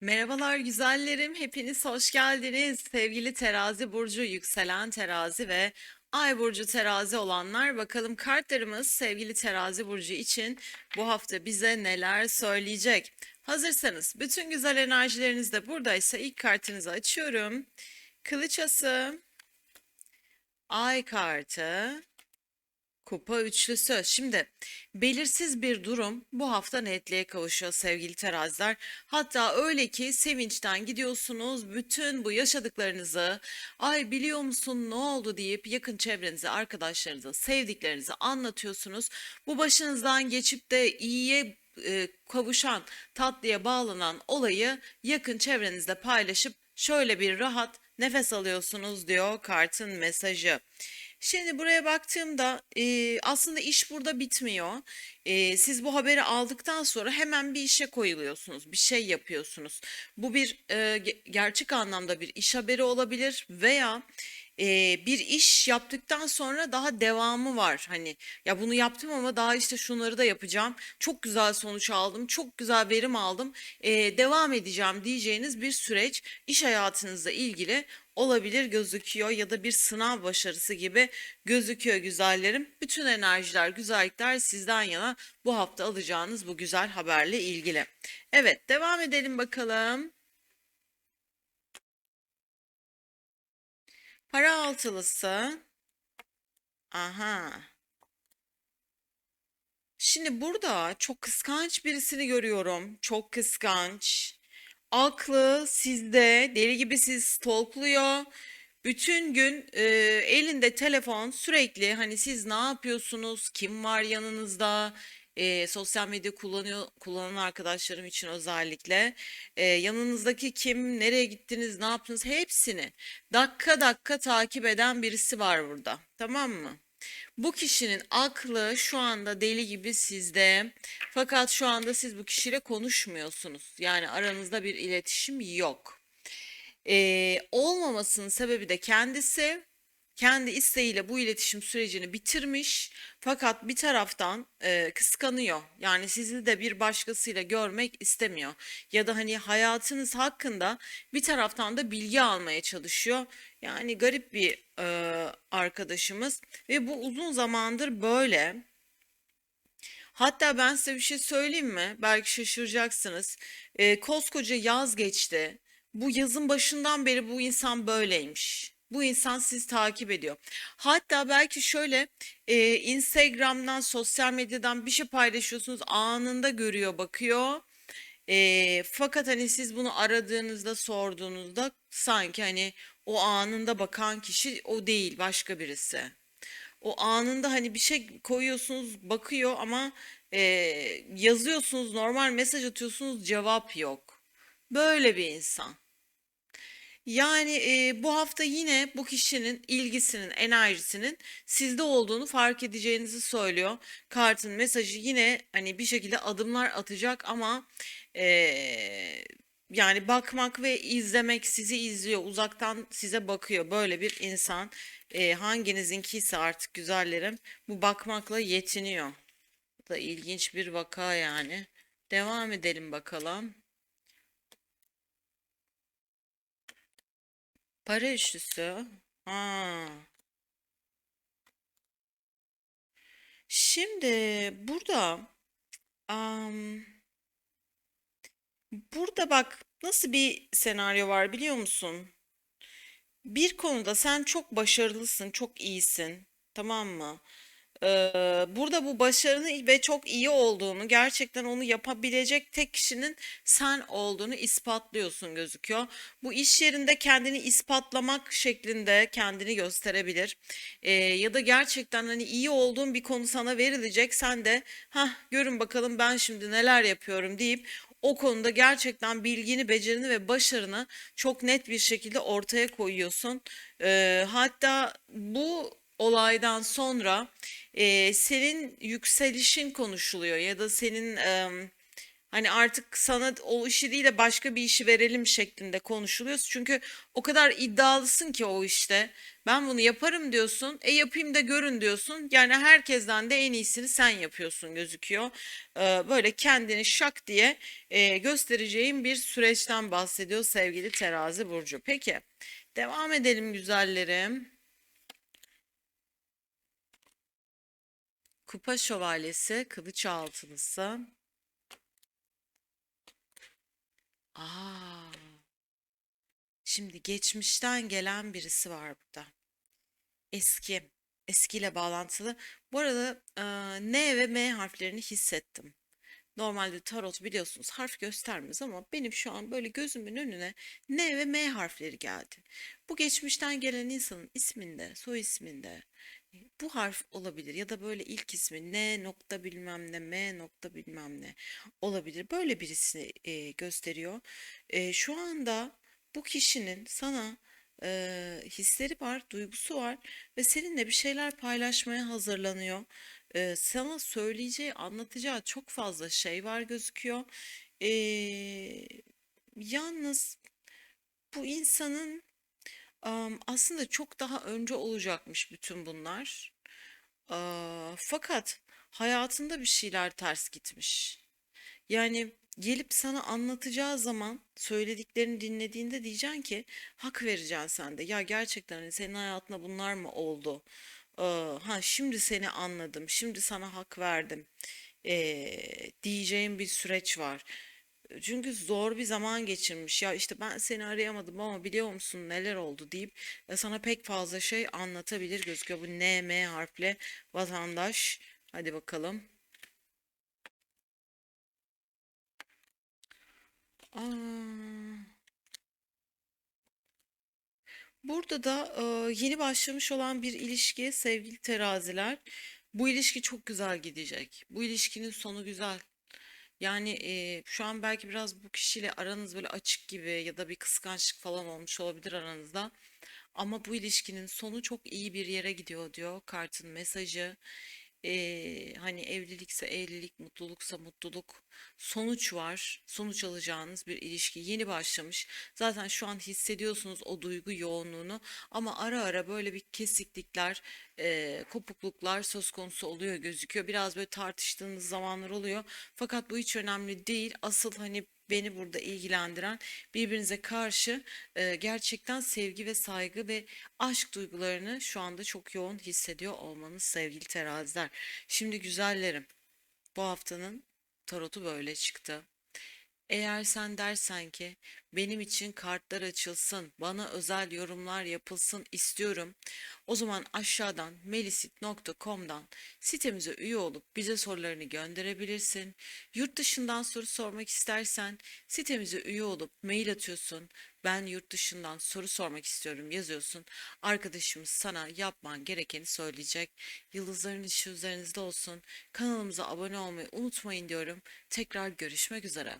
Merhabalar güzellerim, hepiniz hoş geldiniz. Sevgili terazi burcu, yükselen terazi ve ay burcu terazi olanlar bakalım kartlarımız sevgili terazi burcu için bu hafta bize neler söyleyecek. Hazırsanız bütün güzel enerjileriniz de buradaysa ilk kartınızı açıyorum. Kılıç ası, ay kartı, Kupa üçlüsü. Şimdi belirsiz bir durum bu hafta netliğe kavuşuyor sevgili teraziler. Hatta öyle ki sevinçten gidiyorsunuz bütün bu yaşadıklarınızı ay biliyor musun ne oldu deyip yakın çevrenize, arkadaşlarınıza, sevdiklerinize anlatıyorsunuz. Bu başınızdan geçip de iyiye e, kavuşan, tatlıya bağlanan olayı yakın çevrenizde paylaşıp şöyle bir rahat nefes alıyorsunuz diyor kartın mesajı. Şimdi buraya baktığımda e, aslında iş burada bitmiyor. E, siz bu haberi aldıktan sonra hemen bir işe koyuluyorsunuz, bir şey yapıyorsunuz. Bu bir e, ge- gerçek anlamda bir iş haberi olabilir veya e, bir iş yaptıktan sonra daha devamı var. Hani ya bunu yaptım ama daha işte şunları da yapacağım. Çok güzel sonuç aldım, çok güzel verim aldım. E, devam edeceğim diyeceğiniz bir süreç iş hayatınızla ilgili olabilir gözüküyor ya da bir sınav başarısı gibi gözüküyor güzellerim. Bütün enerjiler, güzellikler sizden yana bu hafta alacağınız bu güzel haberle ilgili. Evet, devam edelim bakalım. Para altılısı. Aha. Şimdi burada çok kıskanç birisini görüyorum. Çok kıskanç. Aklı sizde, deli gibi sizi stalkluyor. Bütün gün e, elinde telefon sürekli hani siz ne yapıyorsunuz, kim var yanınızda, e, sosyal medya kullanıyor, kullanan arkadaşlarım için özellikle e, yanınızdaki kim, nereye gittiniz, ne yaptınız hepsini dakika dakika takip eden birisi var burada. Tamam mı? Bu kişinin aklı şu anda deli gibi sizde. Fakat şu anda siz bu kişiyle konuşmuyorsunuz. Yani aranızda bir iletişim yok. Ee, olmamasının sebebi de kendisi. Kendi isteğiyle bu iletişim sürecini bitirmiş. Fakat bir taraftan e, kıskanıyor. Yani sizi de bir başkasıyla görmek istemiyor. Ya da hani hayatınız hakkında bir taraftan da bilgi almaya çalışıyor. Yani garip bir e, arkadaşımız ve bu uzun zamandır böyle. Hatta ben size bir şey söyleyeyim mi? Belki şaşıracaksınız. E, koskoca yaz geçti. Bu yazın başından beri bu insan böyleymiş. Bu insan sizi takip ediyor. Hatta belki şöyle e, Instagram'dan, sosyal medyadan bir şey paylaşıyorsunuz, anında görüyor, bakıyor. E, fakat hani siz bunu aradığınızda, sorduğunuzda sanki hani o anında bakan kişi o değil, başka birisi. O anında hani bir şey koyuyorsunuz, bakıyor ama e, yazıyorsunuz, normal mesaj atıyorsunuz, cevap yok. Böyle bir insan. Yani e, bu hafta yine bu kişinin ilgisinin, enerjisinin sizde olduğunu fark edeceğinizi söylüyor. Kartın mesajı yine hani bir şekilde adımlar atacak ama e, yani bakmak ve izlemek sizi izliyor, uzaktan size bakıyor. Böyle bir insan e, hanginizinkiyse artık güzellerim bu bakmakla yetiniyor. Bu da ilginç bir vaka yani. Devam edelim bakalım. Para üçlüsü. Ha. Şimdi burada am, burada bak nasıl bir senaryo var biliyor musun? Bir konuda sen çok başarılısın, çok iyisin. Tamam mı? Burada bu başarını ve çok iyi olduğunu, gerçekten onu yapabilecek tek kişinin sen olduğunu ispatlıyorsun gözüküyor. Bu iş yerinde kendini ispatlamak şeklinde kendini gösterebilir. Ya da gerçekten hani iyi olduğun bir konu sana verilecek, sen de ha görün bakalım ben şimdi neler yapıyorum deyip o konuda gerçekten bilgini, becerini ve başarını çok net bir şekilde ortaya koyuyorsun. Ee, hatta bu olaydan sonra e, senin yükselişin konuşuluyor ya da senin Hani artık sana o işi değil de başka bir işi verelim şeklinde konuşuluyor. Çünkü o kadar iddialısın ki o işte. Ben bunu yaparım diyorsun. E yapayım da görün diyorsun. Yani herkesten de en iyisini sen yapıyorsun gözüküyor. Ee, böyle kendini şak diye e, göstereceğin bir süreçten bahsediyor sevgili terazi burcu. Peki devam edelim güzellerim. Kupa şövalyesi, kılıç altılısı. Aa, şimdi geçmişten gelen birisi var burada. Eski, eskiyle bağlantılı. Bu arada e, N ve M harflerini hissettim. Normalde tarot biliyorsunuz harf göstermez ama benim şu an böyle gözümün önüne N ve M harfleri geldi. Bu geçmişten gelen insanın isminde, soy isminde bu harf olabilir ya da böyle ilk ismi N nokta bilmem ne, M nokta bilmem ne olabilir. Böyle birisi e, gösteriyor. E, şu anda bu kişinin sana e, hisleri var, duygusu var ve seninle bir şeyler paylaşmaya hazırlanıyor. E, sana söyleyeceği, anlatacağı çok fazla şey var gözüküyor. E, yalnız bu insanın aslında çok daha önce olacakmış bütün bunlar. Aa, fakat hayatında bir şeyler ters gitmiş. Yani gelip sana anlatacağı zaman söylediklerini dinlediğinde diyeceksin ki hak vereceksin sen de. Ya gerçekten hani senin hayatında bunlar mı oldu? Aa, ha şimdi seni anladım. Şimdi sana hak verdim. Ee, diyeceğim bir süreç var. Çünkü zor bir zaman geçirmiş. Ya işte ben seni arayamadım ama biliyor musun neler oldu deyip e, sana pek fazla şey anlatabilir gözüküyor. Bu N, M harfle vatandaş. Hadi bakalım. Burada da e, yeni başlamış olan bir ilişki sevgili teraziler. Bu ilişki çok güzel gidecek. Bu ilişkinin sonu güzel. Yani eee, şu an belki biraz bu kişiyle aranız böyle açık gibi ya da bir kıskançlık falan olmuş olabilir aranızda. Ama bu ilişkinin sonu çok iyi bir yere gidiyor diyor kartın mesajı. Eee, hani evlilikse evlilik, mutluluksa mutluluk, sonuç var. Sonuç alacağınız bir ilişki yeni başlamış. Zaten şu an hissediyorsunuz o duygu yoğunluğunu ama ara ara böyle bir kesiklikler, eee, kopukluklar söz konusu oluyor gözüküyor. Biraz böyle tartıştığınız zamanlar oluyor. Fakat bu hiç önemli değil. Asıl hani beni burada ilgilendiren birbirinize karşı e, gerçekten sevgi ve saygı ve aşk duygularını şu anda çok yoğun hissediyor olmanız sevgili teraziler. Şimdi güzellerim, bu haftanın tarotu böyle çıktı. Eğer sen dersen ki benim için kartlar açılsın, bana özel yorumlar yapılsın istiyorum. O zaman aşağıdan melisit.com'dan sitemize üye olup bize sorularını gönderebilirsin. Yurt dışından soru sormak istersen sitemize üye olup mail atıyorsun. Ben yurt dışından soru sormak istiyorum yazıyorsun. Arkadaşımız sana yapman gerekeni söyleyecek. Yıldızların ışığı üzerinizde olsun. Kanalımıza abone olmayı unutmayın diyorum. Tekrar görüşmek üzere.